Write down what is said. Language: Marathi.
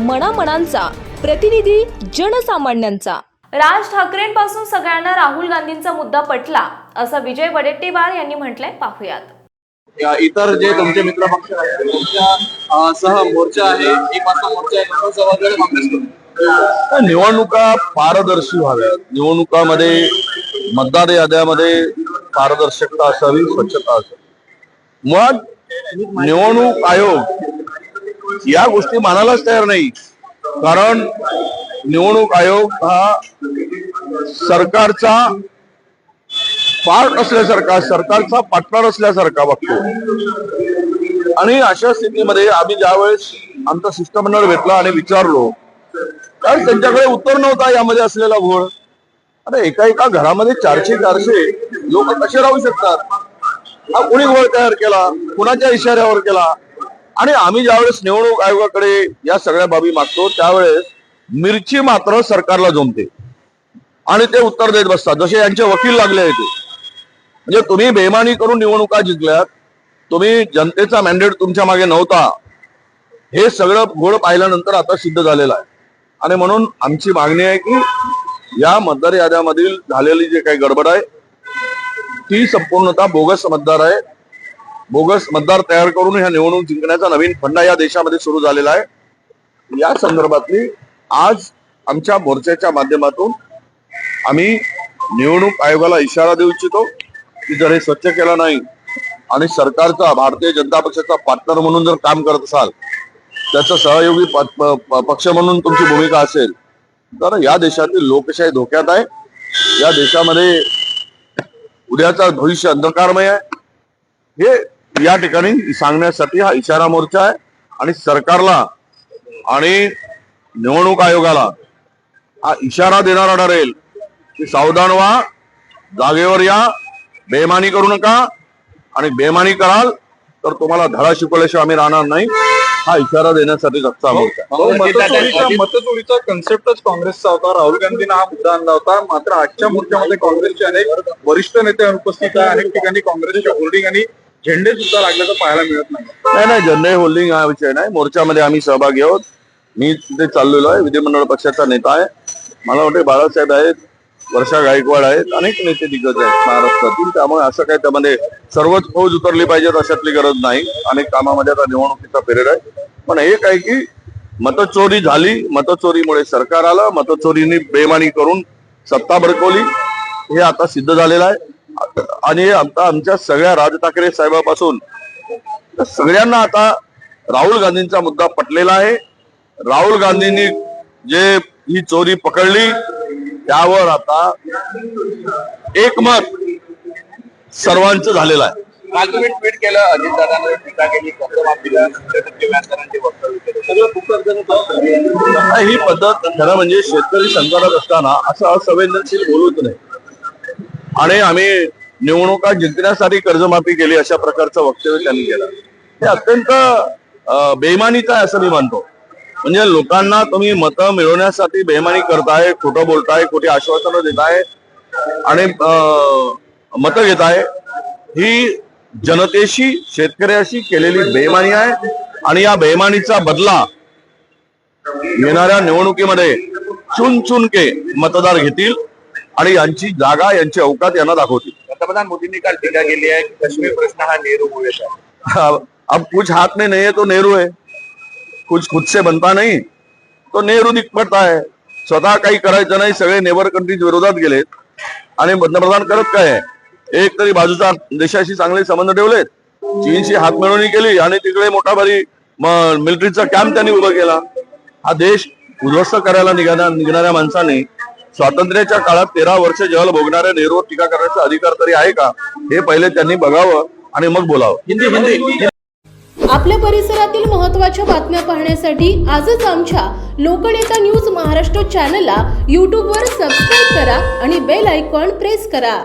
मनामनांचा प्रतिनिधी जनसामान्यांचा. राज ठाकरेंपासून सगळ्यांना राहुल गांधींचा मुद्दा पटला असं विजय वडेट्टीवार यांनी म्हटलंय. पाहुयात. इतर जे तुमचे मित्र पक्ष आहेत तुमच्या सह मोर्चा आहे मोर्चा काँग्रेस निवडणुका पारदर्शी व्हाव्यात. निवडणुकामध्ये मतदार याद्यामध्ये पारदर्शकता असावी स्वच्छता असावी. मुळात निवडणूक आयोग या गोष्टी मानायलाच तयार नाही. कारण निवडणूक आयोग हा सरकारचा पार्ट असल्यासारखा सरकारचा पार्टनर असल्यासारखा वागतो आणि अशा स्थितीमध्ये आम्ही ज्यावेळेस आमचा शिष्टमंडळ भेटला आणि विचारलो कारण त्यांच्याकडे उत्तर नव्हता यामध्ये असलेला घोळ. अरे एका एका घरामध्ये चारशे चारशे लोक कसे राहू शकतात? हा कोणी घोळ तयार केला? कुणाच्या इशाऱ्यावर केला? आणि आम्ही ज्यावेळेस निवडणूक आयोगाकडे या सगळ्या बाबी मागतो त्यावेळेस मिरची मात्र सरकारला जमते. आणि ते उत्तर देत बसतात. जसे यांचे वकील लागले आहेत म्हणजे तुम्ही बेमानी करून निवडणुका जिंकल्यात तुम्ही जनतेचा मॅन्डेट तुमच्या मागे नव्हता. हे सगळं घोड पाहिल्यानंतर आता सिद्ध झालेलं आहे. आणि म्हणून आमची मागणी आहे की या मतदार याद्यामधील झालेली जे काही गडबड आहे ती संपूर्णतः बोगस मतदार आहे. बोगस मतदार तयार करून ह्या निवडणूक जिंकण्याचा नवीन फंडा या देशामध्ये सुरू झालेला आहे. या संदर्भातली आज आमच्या मोर्चाच्या माध्यमातून आम्ही निवडणूक आयोगाला इशारा देऊ इच्छितो की जर हे स्वच्छ केलं नाही आणि सरकारचा भारतीय जनता पक्षाचा पार्टनर म्हणून जर काम करत असाल त्याचा सहयोगी प- प- पक्ष म्हणून तुमची भूमिका असेल तर या देशातील लोकशाही धोक्यात आहे. या देशामध्ये उद्याचा भविष्य अंधकारमय आहे. हे या ठिकाणी सांगण्यासाठी हा इशारा मोर्चा आहे आणि सरकारला आणि निवडणूक आयोगाला हा इशारा देणारा ठरेल की सावधान व्हा जागेवर या बेमानी करू नका आणि बेमानी कराल तर तुम्हाला धडा शिकवल्याशिवाय आम्ही राहणार नाही. हा इशारा देण्यासाठी भाऊ, मतचोरीचा कन्सेप्टच काँग्रेसचा होता. राहुल गांधींना हा मुद्दा आणला होता. मात्र आजच्या मोर्चामध्ये काँग्रेसचे अनेक वरिष्ठ नेते उपस्थित आहे अनेक ठिकाणी काँग्रेसच्या होर्डिंग आणि झेंडे सुद्धा लागल्याचं पाहायला मिळत नाही. नाही नाही झेंडे होल्डिंग हा विषय नाही. मोर्चामध्ये आम्ही सहभागी आहोत. मी तिथे चाललेलो आहे. विधिमंडळ पक्षाचा नेता आहे. मला वाटते बाळासाहेब आहेत वर्षा गायकवाड आहेत अनेक नेते दिग्गज आहेत महाराष्ट्रातील. त्यामुळे असं काय त्यामध्ये सर्वच फौज उतरली पाहिजेत अशातली गरज नाही. अनेक कामामध्ये आता निवडणुकीचा पिरियड आहे. पण एक आहे की मतचोरी झाली. मतचोरीमुळे सरकार आलं. मतचोरीने बेमानी करून सत्ता भडकवली. हे आता सिद्ध झालेलं आहे. आणि आता आमच्या सगळ्या राज ठाकरे साहेबापासून सगळ्यांना आता राहुल गांधींचा मुद्दा पटलेला आहे. राहुल गांधींनी जे ही चोरी पकडली त्यावर आता एकमत सर्वांचं झालेलं आहे. काल तुम्ही ट्विट केलं टीका केली ही पद्धत खरं म्हणजे शेतकरी संकटात असताना असं असंवेदनशील बोलूच नाही आणि आम्ही निवडणुका जिंकण्यासाठी कर्जमाफी केली अशा प्रकारचं वक्तव्य त्यांनी केलं. हे अत्यंत बेमानीचं आहे असं मी मानतो. म्हणजे लोकांना तुम्ही मतं मिळवण्यासाठी बेईमानी करताय खोटं बोलताय खोटी आश्वासनं देताय आणि अं, मतं घेताय ही जनतेशी शेतकऱ्याशी केलेली बेईमानी आहे आणि या बेईमानीचा बदला येणाऱ्या निवडणुकीमध्ये चुन चुन के मतदार घेतील. आणि यांची जागा यांची अवकात यांना दाखवतील. पंतप्रधान मोदींनी काल टीका केली आहे की काश्मीर प्रश्न हा नेहरू मुळेचा आहे अब कुछ हाथ में नहीं है तो नेहरू है. कुछ खुद से बनता नहीं तो नेहरू दिख पडता है. स्वतः काही करायचं नाही सगळे नेबर कंट्रीज विरोधात गेलेत. आणि पंतप्रधान करत काय आहे? एक तरी बाजूच्या देशाशी चांगले संबंध ठेवलेत. चीनशी हातमिळवणी केली आणि तिकडे मोठा भारी मिलिटरीचा कॅम्प त्यांनी उभा केला. हा देश उद्ध्वस्त करायला निघाल्या निघणाऱ्या माणसाने स्वातंत्र्याच्या काळात तेरा वर्ष जल भोगणाऱ्या नेहरूवर टीका करण्याचा अधिकार तरी आहे का? हे पहिले त्यांनी बघावं आणि मग बोलावं. हिंदी हिंदी. आपल्या परिसरातील महत्त्वाच्या बातम्या पाहण्यासाठी आजच आमच्या लोकनेता न्यूज महाराष्ट्र चॅनलला यूट्यूबवर सबस्क्राईब करा आणि बेल आयकॉन प्रेस करा.